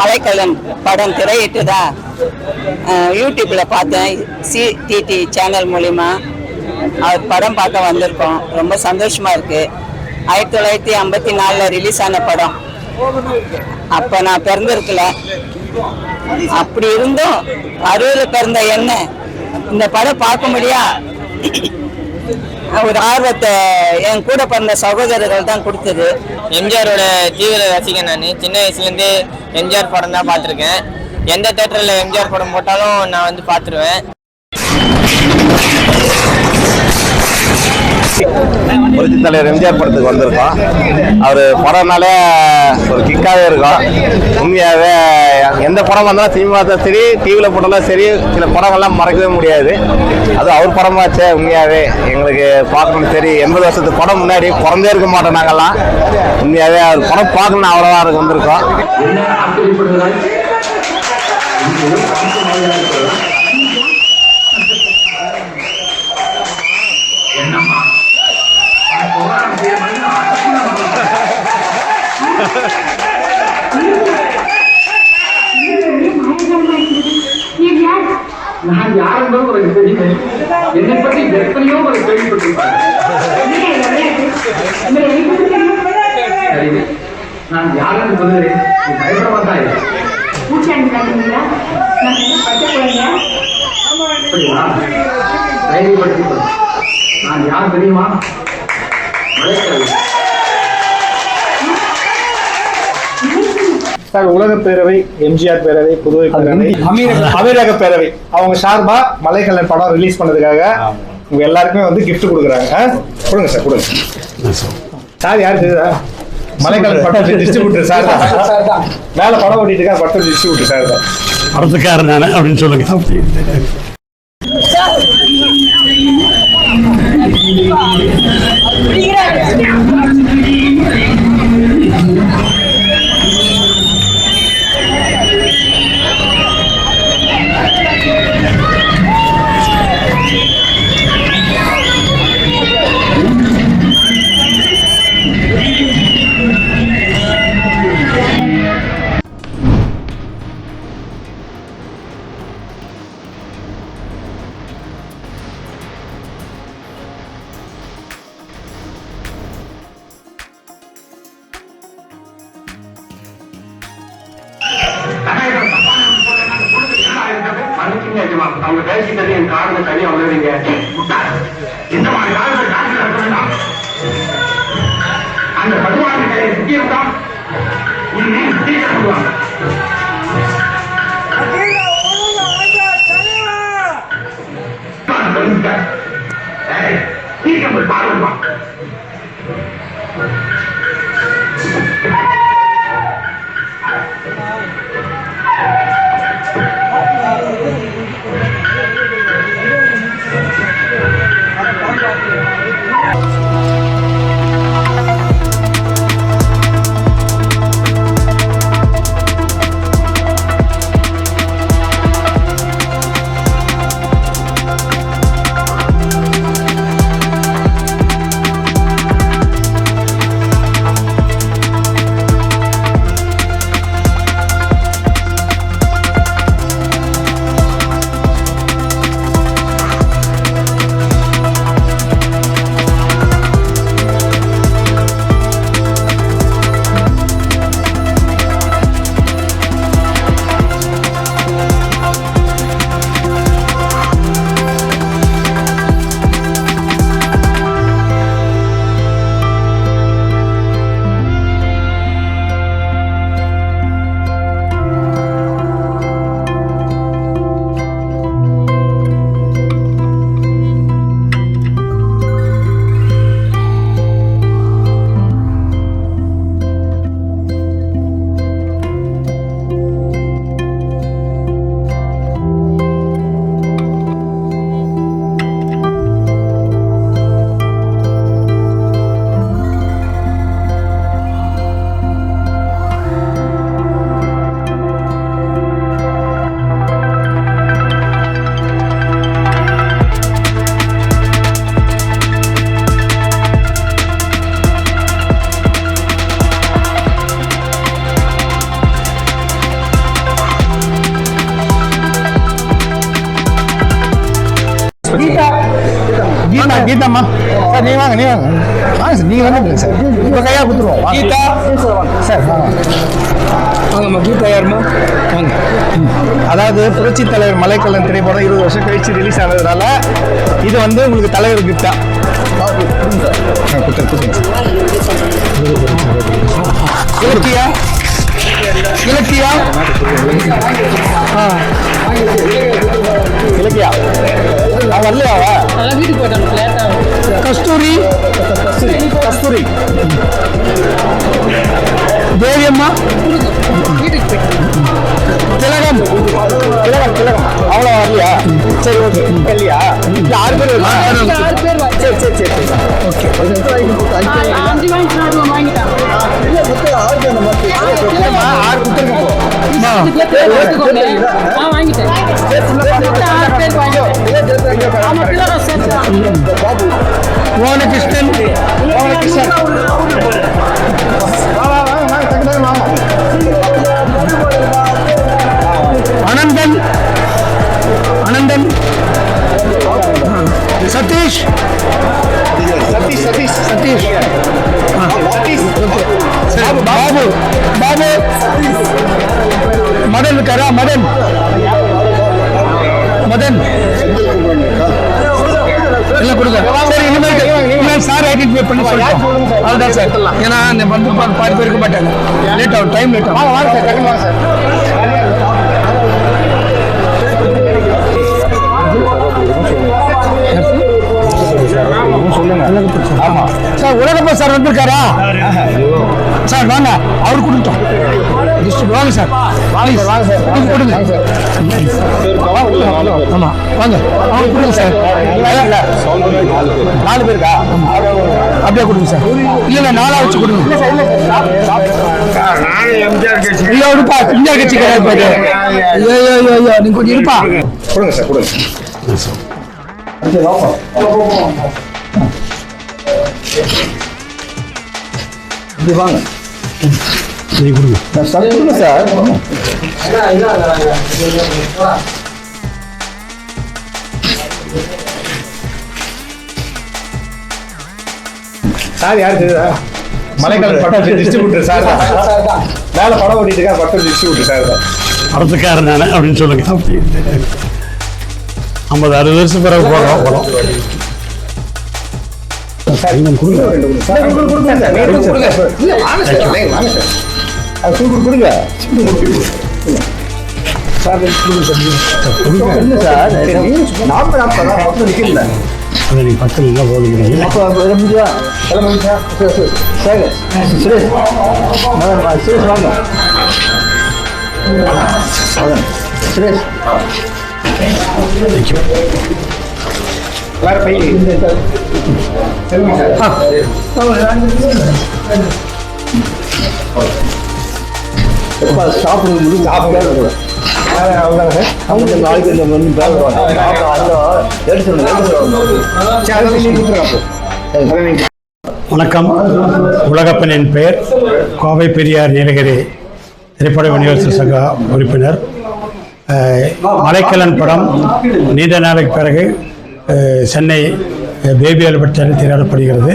மலைக்கல்லன் படம் திரையிட்டுதா? யூடியூப்பில் யூடியூப்ல பார்த்தேன். சிடிடி சேனல் மூலிமா அவர் படம் பார்க்க வந்திருக்கோம். ரொம்ப சந்தோஷமா இருக்கு. ஆயிரத்தி தொள்ளாயிரத்தி ஐம்பத்தி நாலில் ரிலீஸ் ஆன படம். அப்போ நான் பிறந்திருக்கல. அப்படி இருந்தும் அறுபதில் பிறந்த என்ன? இந்த படம் பார்க்க முடியா? ஒரு ஆர்வத்தை என் கூட பிறந்த சகோதரர்கள் தான் கொடுத்தது. எம்ஜிஆரோட தீவிர ரசிகன் நான். சின்ன வயசுலேருந்தே எம்ஜிஆர் படம் தான் பார்த்துருக்கேன். எந்த தேட்டரில் எம்ஜிஆர் படம் போட்டாலும் நான் வந்து பார்த்துருவேன். புரட்சி தலைவர் எம்ஜிஆர் படத்துக்கு வந்திருக்கோம். அவர் படம்னாலே ஒரு கிக்காகவே இருக்கும். உண்மையாகவே எந்த படம் வந்தாலும் சினிமா சரி டிவியில் போட்டாலும் சரி சில படங்கள்லாம் மறக்கவே முடியாது. அது அவர் படமாச்சே உண்மையாகவே எங்களுக்கு பார்க்கணும் சரி எண்பது வருஷத்துக்கு படம் முன்னாடி பிறந்தே இருக்க மாட்டோம் நாங்கள்லாம் உண்மையாகவே அவர் படம் பார்க்கணும் அவ்வளோதான் இருக்கு வந்திருக்கோம். நான் யார் என்பது உங்களுக்கு தெரியுமே. என்னை பற்றி எத்தனையோ ஒரு கேள்விப்பட்டிருப்பாங்க சரி நான் யார் என்று சொல்லுகிறேன். நீ பயப்பட மாட்டாய். அப்படியா தைரியப்படுத்திக் கொள். நான் யார் தெரியுமா? மலைக்கல் சார் உலக பேரவை எம்ஜிஆர் பேரவை புதுவை பேரவை அமீரக பேரவை. அவங்க சார்பா மலைக்கல்லன் படம் ரிலீஸ் பண்ணதுக்காக உங்க எல்லாருக்குமே வந்து gift கொடுக்குறாங்க? கொடுங்க சார் கொடுங்க. சார் யாரு தெரியுதா மலைக்கல்லன் படம் டிஸ்ட்ரிபியூட்டர் சார் தான். மேல படம் ஓட்டிட்டு இருக்காரு படம் டிஸ்ட்ரிபியூட்டர் சார் தான். படத்துக்காரன் தானே அப்படின்னு சொல்லுங்க. 你怎么打的我？கீதாம்மா சார் நீ வாங்க நீ வாங்க. வாங்க சார் நீங்க வந்து சார். உங்க கையா கொடுத்துருவோம் கீதா. சார் வாங்க. வாங்கம்மா கீதா யாருமா வாங்க. அதாவது புரட்சி தலைவர் மலைக்கல்லன் திரைப்படம் இருபது வருஷம் கழிச்சு ரிலீஸ் ஆனதுனால இது வந்து உங்களுக்கு தலைவர் கிஃப்டா இலக்கியா இலக்கியா. இலக்கியா? அவன் வரலையாவா கஸ்தூரி? கஸ்தூரி. தேவியம்மா திலகம். திலகம் திலகம். அவ்வளோ வரலையா? சரி ஓகே இல்லையா இல்ல ஆறு பேர் வருமா? சரி சரி சரி. சரி ஓகே அஞ்சு வாங்கிட்டான் ஆறு ஆறு பேர் மோகனகிருஷ்ணன் மோகனகிருஷ்ணன் டைம் லேட் ஆகும். வாங்க சார் டக்குனு வாங்க சார் சார் உலகப்பா சார் வந்திருக்காரா? சார் வாங்க அவர் கொடுத்தோம் டிஸ்ட்ரிக்ட் வாங்க சார். வாங்க சார் வாங்க சார். கொடுங்க கொடுங்க ஆமா வாங்க. அவங்க கொடுங்க சார். நாலு பேருக்கா? அப்படியே கொடுங்க சார். இல்ல இல்ல நாலா வச்சு கொடுங்க. ஐயோ இருப்பா. எம்ஜிஆர் கட்சி கிடையாது பாரு. ஐயோ ஐயோ ஐயோ ஐயோ. நீங்க கொஞ்சம் இருப்பா. கொடுங்க சார் கொடுங்க. இப்படி வாங்க. நீ கொடுங்க. சார் கொடுங்க சார். சார் யாரு தெரியுதா மலைக்கால பட்டம் டிஸ்ட்ரிபியூட்டர் சார் தான். மேல படம் ஓட்டிட்டு இருக்கா பட்டம் டிஸ்ட்ரிபியூட்டர் சார் தான். படத்துக்காரன் நானே அப்படின்னு சொல்லுங்க. ஐம்பது அறுபது வருஷம் பிறகு போடுறோம் படம் சார் இன்னும் கொடுங்க. சார் கொடுங்க சார். கொடுங்க சார். அது கொடுங்க கொடுங்க. சார் கொடுங்க. சார்? நாற்பது நாற்பது தான் பக்கம் நிக்கல அதை நீங்கள் பக்கத்தில் இல்லை போதுங்கிறீங்க அப்போ எல்லாம் முடிஞ்சா எல்லாம் முடிஞ்சா சரி சரி. சரி. சுரேஷ் சுரேஷ் வாங்க. சுரேஷ் எல்லாரும் பையன் சாப்பிடுங்க சாப்பிட அவங்க நாளைக்கு இந்த வணக்கம். உலகப்பனின் பெயர் கோவை பெரியார் நீலகிரி திரைப்பட விநியோகஸ்தர் சங்க உறுப்பினர். அஹ், மலைக்கல்லன் படம் நீண்ட நாளைக்கு பிறகு சென்னை பேபி அல்பர்ட் திரையிடப்படுகிறது.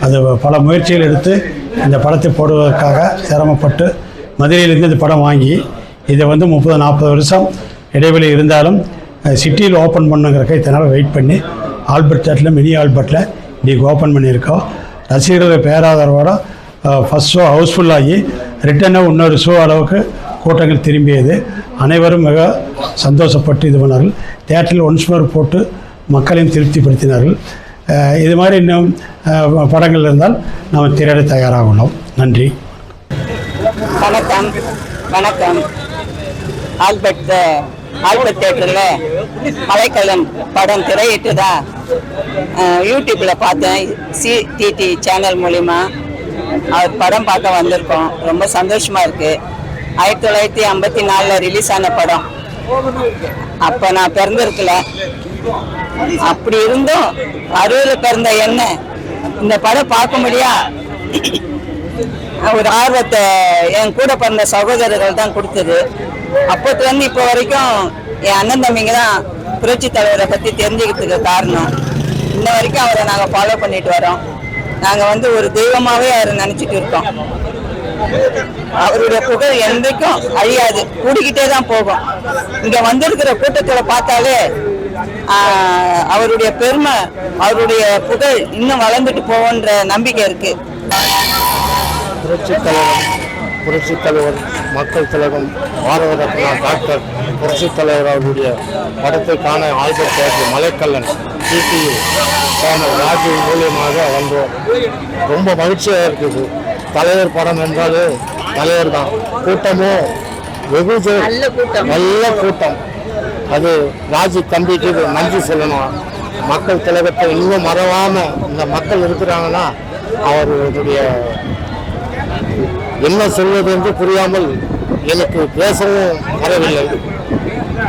அது பல முயற்சிகள் எடுத்து இந்த படத்தை போடுவதற்காக சிரமப்பட்டு மதுரையிலிருந்து இந்த படம் வாங்கி இதை வந்து முப்பது நாற்பது வருஷம் இடைவெளி இருந்தாலும் சிட்டியில் ஓப்பன் பண்ணுங்கிறக்க இதனால் வெயிட் பண்ணி ஆல்பர்ட் தேட்டில் மினி ஆல்பர்ட்டில் இன்றைக்கி ஓப்பன் பண்ணியிருக்கோம். ரசிகர்கள் பேராதரவோட ஃபஸ்ட் ஷோ ஹவுஸ்ஃபுல்லாகி ரிட்டனாக இன்னொரு ஷோ அளவுக்கு கூட்டங்கள் திரும்பியது. அனைவரும் மிக சந்தோஷப்பட்டு இது பண்ணார்கள். தேட்டரில் ஒன்ஸ் மோர் போட்டு மக்களையும் திருப்திப்படுத்தினார்கள். இது மாதிரி இன்னும் படங்கள் இருந்தால் நாம் திரையிட தயாராக உள்ளோம். நன்றி. வணக்கம். வணக்கம். ஆல்பர்ட் ஆல்பர்ட் தேட்டரில் மலைக்கல்லன் படம் திரையிட்டுதா? யூடியூப்பில் யூடியூப்ல பார்த்தேன். சிடிடி சேனல் மூலிமா அவர் படம் பார்க்க வந்திருக்கோம். ரொம்ப சந்தோஷமா இருக்கு. ஆயிரத்தி தொள்ளாயிரத்தி ஐம்பத்தி நாலில் ரிலீஸ் ஆன படம். அப்போ நான் பிறந்திருக்கல. அப்படி இருந்தும் அறுபதுல பிறந்த என்ன? இந்த படம் பார்க்க முடியா? ஒரு ஆர்வத்தை என் கூட பிறந்த சகோதரர்கள் தான் கொடுத்தது. அப்போத்துலேருந்து இப்போ வரைக்கும் என் அண்ணன் தம்பிங்க தான் புரட்சி தலைவரை பற்றி தெரிஞ்சுக்கிறதுக்கு காரணம். இன்ன வரைக்கும் அவரை நாங்கள் ஃபாலோ பண்ணிட்டு வரோம். நாங்கள் வந்து ஒரு தெய்வமாகவே அவரை நினச்சிட்டு இருக்கோம். அவருடைய புகழ் என்றைக்கும் அழியாது. கூடிக்கிட்டே தான் போகும். இங்க வந்திருக்கிற கூட்டத்தில் பார்த்தாலே அவருடைய பெருமை அவருடைய புகழ் இன்னும் வளர்ந்துட்டு போகுன்ற நம்பிக்கை இருக்கு. புரட்சித் தலைவர் புரட்சித் தலைவர் மக்கள் திலகம் பாரத ரத்னா டாக்டர் புரட்சித் தலைவர் அவருடைய படத்தை காண ஆல்பர்ட் தேட்டர் மலைக்கல்லன் டிடி சேனல் ராஜீவ் மூலியமாக வந்தோம். ரொம்ப மகிழ்ச்சியாக இருக்குது. தலைவர் படம் என்றாலே தலைவர் தான். கூட்டமும் வெகு நல்ல கூட்டம். அது ராஜி தம்பிக்கு நன்றி சொல்லணும். மக்கள் திலகத்தை இன்னும் மறவாம இந்த மக்கள் இருக்கிறாங்கன்னா அவருடைய என்ன சொல்வது என்று புரியாமல் எனக்கு பேசவும் வரவில்லை.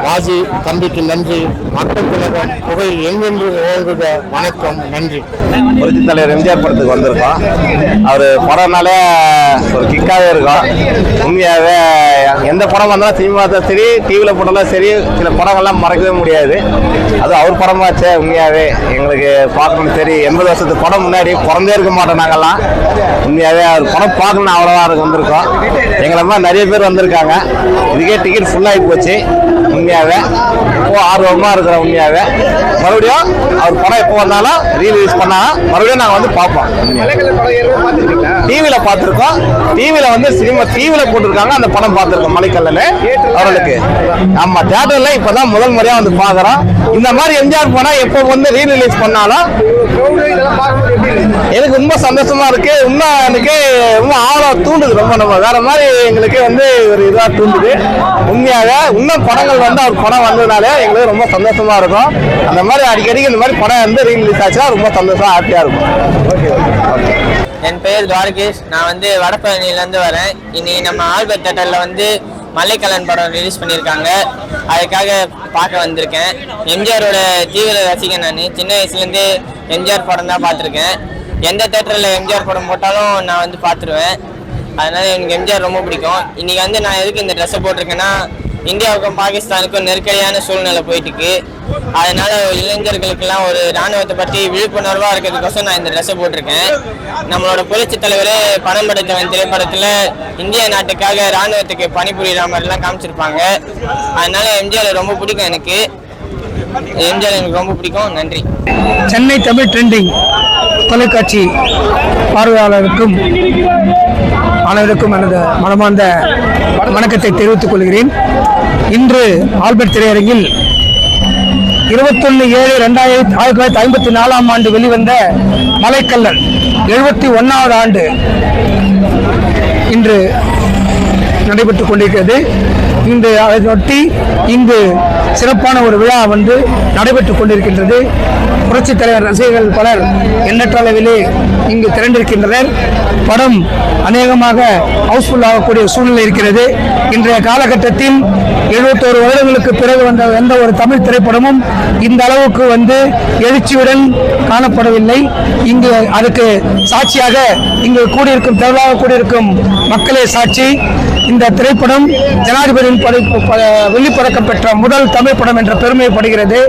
வாஜி தம்பிக்கு நன்றி. மக்கள் திலகம் புகழ் எங்கென்று ஓங்குக வணக்கம் நன்றி. புரட்சி தலைவர் எம்ஜிஆர் படத்துக்கு வந்திருக்கோம். அவர் படம்னாலே ஒரு கிக்காகவே இருக்கும். உண்மையாகவே எந்த படம் வந்தாலும் சினிமா தான் சரி டிவியில் போட்டாலும் சரி சில படங்கள்லாம் மறக்கவே முடியாது. அது அவர் படமாச்சே உண்மையாகவே எங்களுக்கு பார்க்கணும் சரி எண்பது வருஷத்துக்கு படம் முன்னாடி பிறந்தே இருக்க மாட்டோம் நாங்கள்லாம் உண்மையாகவே அவர் படம் பார்க்கணும் அவ்வளோதான் இருக்கு வந்திருக்கோம். எங்களை மாதிரி நிறைய பேர் வந்திருக்காங்க. இதுக்கே டிக்கெட் ஃபுல்லாகி போச்சு. உண்மையாகவே ரொம்ப ஆர்வமாக இருக்கிற உண்மையாகவே மறுபடியும் அவர் படம் எப்போ வந்தாலும் ரீலீஸ் பண்ணாலும் மறுபடியும் நாங்கள் வந்து பார்ப்போம். டிவியில் பார்த்துருக்கோம். டிவியில் வந்து சினிமா டிவியில் போட்டிருக்காங்க. அந்த படம் பார்த்துருக்கோம் மலைக்கல்லன் அவர்களுக்கு. ஆமாம் தேட்டரில் இப்போ தான் முதல் முறையாக வந்து பார்க்குறோம். இந்த மாதிரி எம்ஜிஆர் படம் எப்போ வந்து ரீரிலீஸ் பண்ணாலும் crowd இதெல்லாம் பார்க்கும்போது எப்படி இருக்கு எனக்கு ரொம்ப சந்தோஷமா இருக்கு. இன்னும் எனக்கு இன்னும் ஆழம் தூண்டுது ரொம்ப நம்ம. வேற மாதிரி எங்களுக்கு வந்து ஒரு இதா தூண்டுது. உண்மையாக இன்னும் படங்கள் வந்து அவர் படம் வந்ததுனாலே எங்களுக்கு ரொம்ப சந்தோஷமா இருக்கும். அந்த மாதிரி அடிக்கடிக்கு இந்த மாதிரி படம் வந்து ரீலீஸ் ஆச்சுன்னா ரொம்ப சந்தோஷம் ஹாப்பியா இருக்கும். ஓகே என் பெயர் துவாரகேஷ். நான் வந்து வடபழனிலேருந்து வரேன். இன்னைக்கு நம்ம ஆல்பர்ட் தேட்டரில் வந்து மலைக்கலன் படம் ரிலீஸ் பண்ணியிருக்காங்க. அதுக்காக பார்க்க வந்திருக்கேன். எம்ஜிஆரோட தீவிர ரசிகன் நான். சின்ன வயசுலேருந்தே எம்ஜிஆர் படம் தான் பார்த்துருக்கேன். எந்த தேட்டரில் எம்ஜிஆர் படம் போட்டாலும் நான் வந்து பார்த்துருவேன். அதனால எனக்கு எம்ஜிஆர் ரொம்ப பிடிக்கும். இன்றைக்கி வந்து நான் எதுக்கு இந்த ட்ரெஸ்ஸை போட்டிருக்கேன்னா இந்தியாவுக்கும் பாகிஸ்தானுக்கும் நெருக்கடியான சூழ்நிலை போயிட்டு இருக்கு அதனால இளைஞர்களுக்கெல்லாம் ஒரு ராணுவத்தை பற்றி விழிப்புணர்வாக இருக்கிறதுக்கோசம் நான் இந்த ட்ரெஸ்ஸை போட்டிருக்கேன். நம்மளோட புரட்சி தலைவர் பணம் படைத்தவன் திரைப்படத்தில் இந்திய நாட்டுக்காக ராணுவத்துக்கு பணிபுரியிற மாதிரிலாம் காமிச்சிருப்பாங்க. அதனால எம்ஜிஆர் ரொம்ப பிடிக்கும் எனக்கு. எம்ஜிஆர் எனக்கு ரொம்ப பிடிக்கும். நன்றி. சென்னை தமிழ் ட்ரெண்டிங் தொலைக்காட்சி பார்வையாளருக்கும் அனைவருக்கும் எனது மனமார்ந்த வணக்கத்தை தெரிவித்துக் கொள்கிறேன். இன்று ஆல்பர்ட் திரையரங்கில் இருபத்தொன்னு ஏழு ரெண்டாயிரத்தி ஆயிரத்தி தொள்ளாயிரத்தி ஐம்பத்தி நாலாம் ஆண்டு வெளிவந்த மலைக்கல்லன் எழுபத்தி ஒன்னாவது ஆண்டு இன்று நடைபெற்றுக் கொண்டிருக்கிறது. இந்த அதையொட்டி இங்கு சிறப்பான ஒரு விழா வந்து நடைபெற்றுக் கொண்டிருக்கின்றது. புரட்சித் தலைவர் ரசிகர்கள் பலர் எண்ணற்ற அளவிலே இங்கு திரண்டிருக்கின்றனர். படம் அநேகமாக ஹவுஸ்ஃபுல் ஆகக்கூடிய சூழ்நிலை இருக்கிறது. இன்றைய காலகட்டத்தில் எழுபத்தோரு வருடங்களுக்கு பிறகு வந்த எந்த ஒரு தமிழ் திரைப்படமும் இந்த அளவுக்கு வந்து எழுச்சியுடன் காணப்படவில்லை. இங்கு அதுக்கு சாட்சியாக இங்கு கூடியிருக்கும் திரளாக கூடியிருக்கும் மக்களே சாட்சி. இந்த திரைப்படம் ஜனாதிபதியின் படைப்பு வெள்ளிப்பதக்கம் பெற்ற முதல் தமிழ் படம் என்ற பெருமை படுகிறது.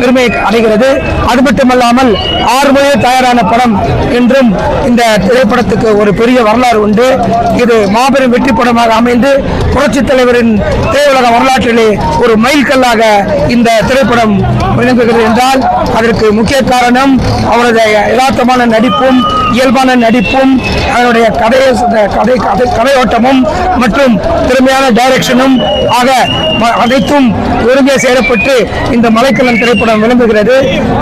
பெருமை அடைகிறது. அது மட்டுமல்லாமல் ஆறு மொழியே தயாரான படம் என்றும் இந்த திரைப்படத்துக்கு ஒரு பெரிய வரலாறு உண்டு. இது மாபெரும் வெற்றி படமாக அமைந்து புரட்சித் தலைவரின் திரையுலக வரலாற்றிலே ஒரு மைல்கல்லாக இந்த திரைப்படம் விளங்குகிறது என்றால் அதற்கு முக்கிய காரணம் அவருடைய யதார்த்தமான நடிப்பும் இயல்பான நடிப்பும் அதனுடைய கதையை கதை கதை கதையோட்டமும் மற்றும் திறமையான டைரக்ஷனும் ஆக அனைத்தும் ஒருங்கே சேரப்பட்டு இந்த மலைக்கலன் திரைப்படம் விளங்குகிறது.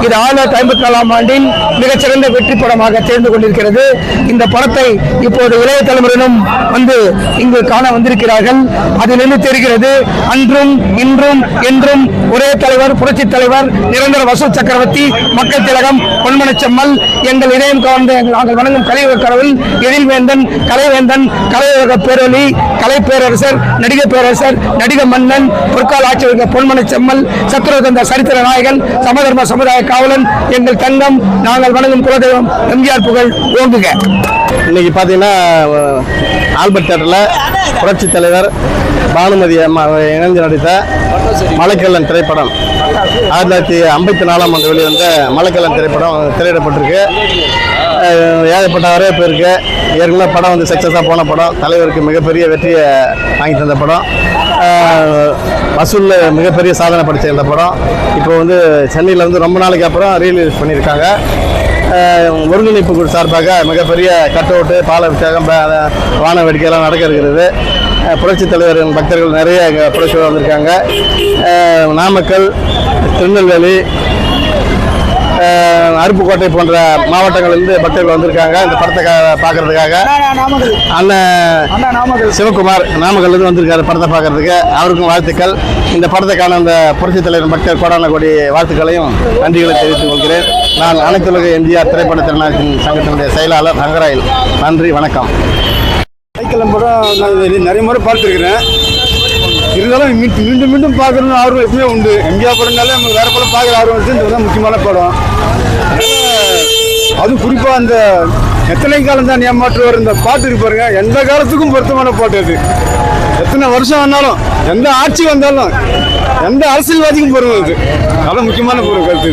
இது ஆயிரத்தி ஐம்பத்தி நாலாம் ஆண்டின் மிகச்சிறந்த வெற்றி படமாக தேர்ந்து கொண்டிருக்கிறது. இந்த படத்தை இப்போது இளைய தலைமுறையினும் வந்து இங்கு காண வந்திருக்கிறார்கள். அதிலிருந்து தெரிகிறது. அன்றும் இன்றும் என்றும் ஒரே தலைவர் புரட்சி தலைவர் நிரந்தர வசூல் சக்கரவர்த்தி மக்கள் திலகம் பொன்மனச்செம்மல் எங்கள் இதயம் கவர்ந்த நாங்கள் வணங்கும் கலைவர் கடவுள் எழில்வேந்தன் கலைவேந்தன் கலையுலக பேரொலி கலை பேரரசர் நடிகர் பேரரசர் நடிக மன்னன் பொற்கால ஆட்சியர் பொன்மனை செம்மல் சத்துரதந்த சரித்திர நாயகன் சமதர்ம சமுதாய காவலன் எங்கள் தங்கம் நாங்கள் வணங்கும் குலதெய்வம் எம்ஜிஆர் புகழ் ஓங்குக. இன்னைக்கு பார்த்தீங்கன்னா ஆல்பர்ட் தேட்டரில் புரட்சி தலைவர் பானுமதி அம்மா இணைந்து நடித்த மலைக்கல்லன் திரைப்படம். ஆயிரத்தி தொள்ளாயிரத்தி ஐம்பத்தி நாலாம் ஆண்டு வெளிவந்த மலைக்கல்லன் திரைப்படம் திரையிடப்பட்டிருக்கு. ஏகப்பட்ட வரவேற்பு இருக்குது ஏற்கனவே படம் வந்து சக்ஸஸாக போன படம். தலைவருக்கு மிகப்பெரிய வெற்றியை வாங்கி தந்த படம். வசூலில் மிகப்பெரிய சாதனை படித்த இந்த படம். இப்போ வந்து சென்னையில் வந்து ரொம்ப நாளைக்கு அப்புறம் ரீலீஸ் பண்ணியிருக்காங்க. ஒருங்கிணைப்பு குழு சார்பாக மிகப்பெரிய கட் அவுட்டு பாலாபிஷேகம் ப- வான வேடிக்கையெல்லாம் நடக்க இருக்கிறது புரட்சி புரட்சித் பக்தர்கள் நிறைய இங்கே புரட்சி வந்திருக்காங்க. நாமக்கல் திருநெல்வேலி அருப்புக்கோட்டை போன்ற மாவட்டங்களிலிருந்து பக்தர்கள் வந்திருக்காங்க. இந்த படத்தை பார்க்கறதுக்காக அண்ணன் சிவகுமார் நாமக்கல்லேருந்து வந்திருக்காரு படத்தை பார்க்கறதுக்கு. அவருக்கும் வாழ்த்துக்கள். இந்த படத்தை காண அந்த புரட்சித் தலைவர் பக்தர் கோடான கோடி வாழ்த்துக்களையும் நன்றிகளை தெரிவித்துக் கொள்கிறேன். நான் அனைத்துலக எம்ஜிஆர் திரைப்பட திறனாளின் சங்கத்தினுடைய செயலாளர் ரங்கராயில் நன்றி வணக்கம். சைக்கிள் படம் நான் நிறைய முறை பார்த்துருக்கிறேன். இருந்தாலும் மீண்டும் மீண்டும் பார்க்கணும்னு ஆர்வம் எப்பவுமே உண்டு. எம்ஜிஆர் படம்னாலே நமக்கு வேற படம் பார்க்குற ஆர்வம் இருக்கு இந்த முக்கியமான படம். அதுவும் குறிப்பாக அந்த எத்தனை காலம் தான் ஏமாற்றுவார் இந்த பாட்டு இருக்கு பாருங்க. எந்த காலத்துக்கும் பொருத்தமான பாட்டு அது. எத்தனை வருஷம் ஆனாலும் எந்த ஆட்சி வந்தாலும் எந்த அரசியல்வாதிக்கும் பொருந்தும் அது. அதான் முக்கியமான ஒரு கருத்து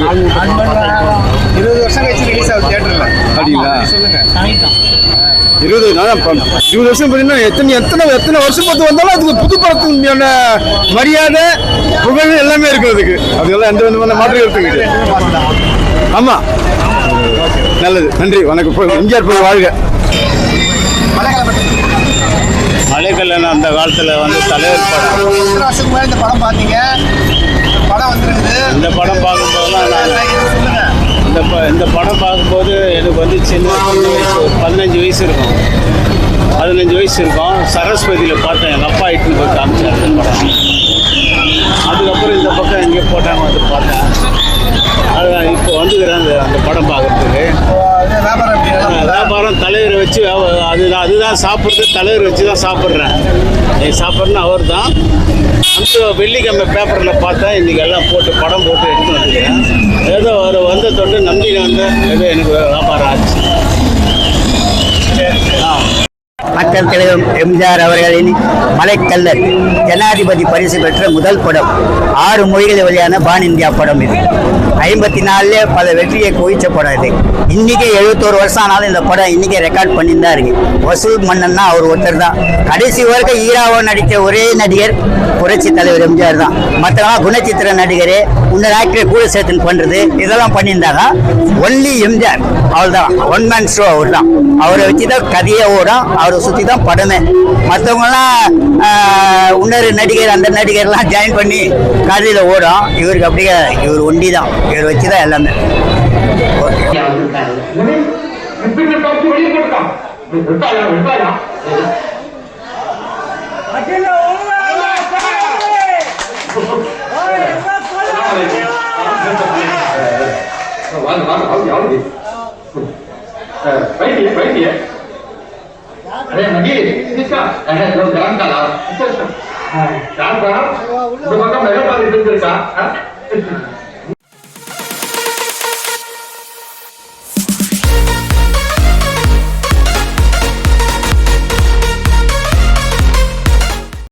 இருபது வருஷம் கழிச்சு ரிலீஸ் ஆகுது தியேட்டர்ல அப்படிங்களா? சொல்லுங்க. இருபது இருபது வருஷம் பார்த்தீங்கன்னா எத்தனை எத்தனை எத்தனை வருஷம் பார்த்து வந்தாலும் அதுக்கு புது படத்துக்கு உண்டான மரியாதை புகழ் எல்லாமே இருக்கு அதுக்கு. அதெல்லாம் எந்த விதமான மாற்று கருத்து கிடையாது ஆமா. நல்லது. நன்றி. வணக்கம். எம்ஜிஆர் போய் வாழ்க. மலைக்கல்லன் அந்த காலத்தில் வந்து தலைவர் படம். படம் பார்த்தீங்க? படம் வந்துருக்குது. இந்த படம் பார்க்கும்போதெல்லாம் இந்த ப இந்த படம் பார்க்கும்போது எனக்கு வந்து சின்ன சின்ன வயசு பதினஞ்சு வயசு இருக்கும். பதினஞ்சு வயசு இருக்கும். சரஸ்வதியில் பார்த்தேன். எங்கள் அப்பா இட்டுன்னு போய் காமிச்சார் இந்த படம். அதுக்கப்புறம் இந்த பக்கம் எங்கேயோ போட்டாங்க வந்து பார்த்தேன். அதுதான் இப்போ வந்துக்கிறேன் அந்த அந்த படம் பார்க்குறதுக்கு. வியாபாரம் தலைவரை வச்சு வியாபா- அதுதான் அதுதான் சாப்பிட்றது தலைவர் வச்சு தான் சாப்பிட்றேன். நீ சாப்பிட்றேன்னு அவர் தான் அந்த வெள்ளிக்கிழமை பேப்பரில் பார்த்தேன் இன்றைக்கி எல்லாம் போட்டு படம் போட்டு எடுத்து வந்துக்கிறேன் ஏதோ அவர் வந்த தொட்டு நம்பிக்கை வந்து ஏதோ எனக்கு வியாபாரம் ஆச்சு. மக்கள் தலைவர் எம்ஜிஆர் அவர்களின் மலைக்கல்லர் ஜனாதிபதி பரிசு பெற்ற முதல் படம் ஆறு மொழிகள் வழியான பான் இந்தியா படம் இது. ஐம்பத்தி நாலுல பல வெற்றியை குவிச்ச படம் இது. இன்றைக்கி எழுபத்தோரு வருஷம் ஆனாலும் இந்த படம் இன்றைக்கி ரெக்கார்ட் பண்ணிட்டு இருக்கு. வசூல் மன்னன்னா அவர் ஒருத்தர் தான். கடைசி வரைக்கும் ஈராவோ நடித்த ஒரே நடிகர் புரட்சி தலைவர் எம்ஜிஆர் தான். மற்றவங்க குணச்சித்திர நடிகர் இந்த ஆக்டரை கூட சேர்த்து பண்ணுறது இதெல்லாம் பண்ணியிருந்தாங்க ஒன்லி எம்ஜிஆர். அவள் தான் ஒன் மேன் ஷோ அவர் தான் அவரை வச்சு தான் கதையே ஓடும். அவர் சுற்றி தான் படமே மற்றவங்களாம் இன்னொரு நடிகர் அந்த நடிகர்லாம் ஜாயின் பண்ணி கதையில் ஓடும் இவருக்கு அப்படியே இவர் ஒண்டி தான் இவர் வச்சு தான் எல்லாமே 完了完了，好，咬你！哎，白姐，白姐。అరే నగి తీసుకో గ్రామ్ కదా గ్రామ్ కదా ఒక మెగా పరిస్థితి